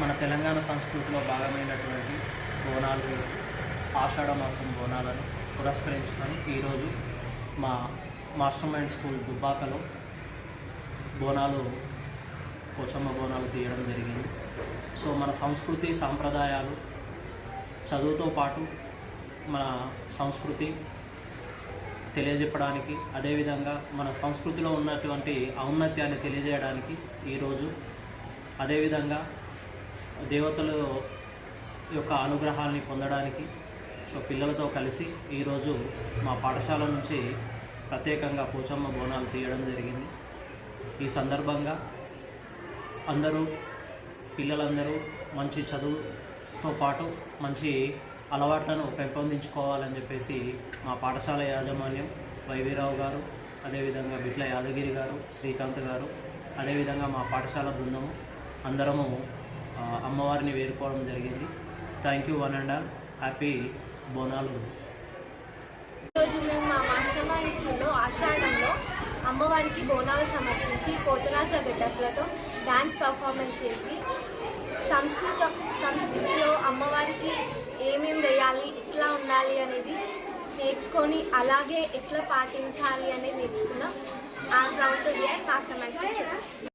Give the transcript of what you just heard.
మన తెలంగాణ సంస్కృతిలో భాగమైనటువంటి బోనాలు ఆషాఢ మాసం బోనాలను పురస్కరించుకొని ఈరోజు మా మాస్టర్ మైండ్ స్కూల్ దుబ్బాకలో బోనాలు పోచమ్మ బోనాలు తీయడం జరిగింది. సో మన సంస్కృతి సాంప్రదాయాలు చదువుతో పాటు మన సంస్కృతి తెలియజెప్పడానికి అదేవిధంగా మన సంస్కృతిలో ఉన్నటువంటి ఔన్నత్యాన్ని తెలియజేయడానికి ఈరోజు అదేవిధంగా దేవతల యొక్క అనుగ్రహాన్ని పొందడానికి సో పిల్లలతో కలిసి ఈరోజు మా పాఠశాల నుంచి ప్రత్యేకంగా పోచమ్మ బోనాలు తీయడం జరిగింది. ఈ సందర్భంగా అందరూ పిల్లలందరూ మంచి చదువుతో పాటు మంచి అలవాట్లను పెంపొందించుకోవాలని చెప్పేసి మా పాఠశాల యాజమాన్యం వైవీరావు గారు అదేవిధంగా బిట్ల యాదగిరి గారు శ్రీకాంత్ గారు అదేవిధంగా మా పాఠశాల బృందము అందరము అమ్మవారిని వేరుకోవడం జరిగింది. Thank you one and all happy Bonalu. ఈరోజు మేము మా మాస్టర్ స్కూల్లో ఆషాఢంలో అమ్మవారికి బోనాలు సమర్పించి పోతరాజ గడ్డపులతో డ్యాన్స్ పర్ఫార్మెన్స్ చేసి సంస్కృత సంస్కృతిలో అమ్మవారికి ఏమేమి వేయాలి ఎట్లా ఉండాలి అనేది నేర్చుకొని అలాగే ఎట్లా పాటించాలి అనేది నేర్చుకున్నాం ఆ ప్రౌడ్ టు మాస్టర్ మైండ్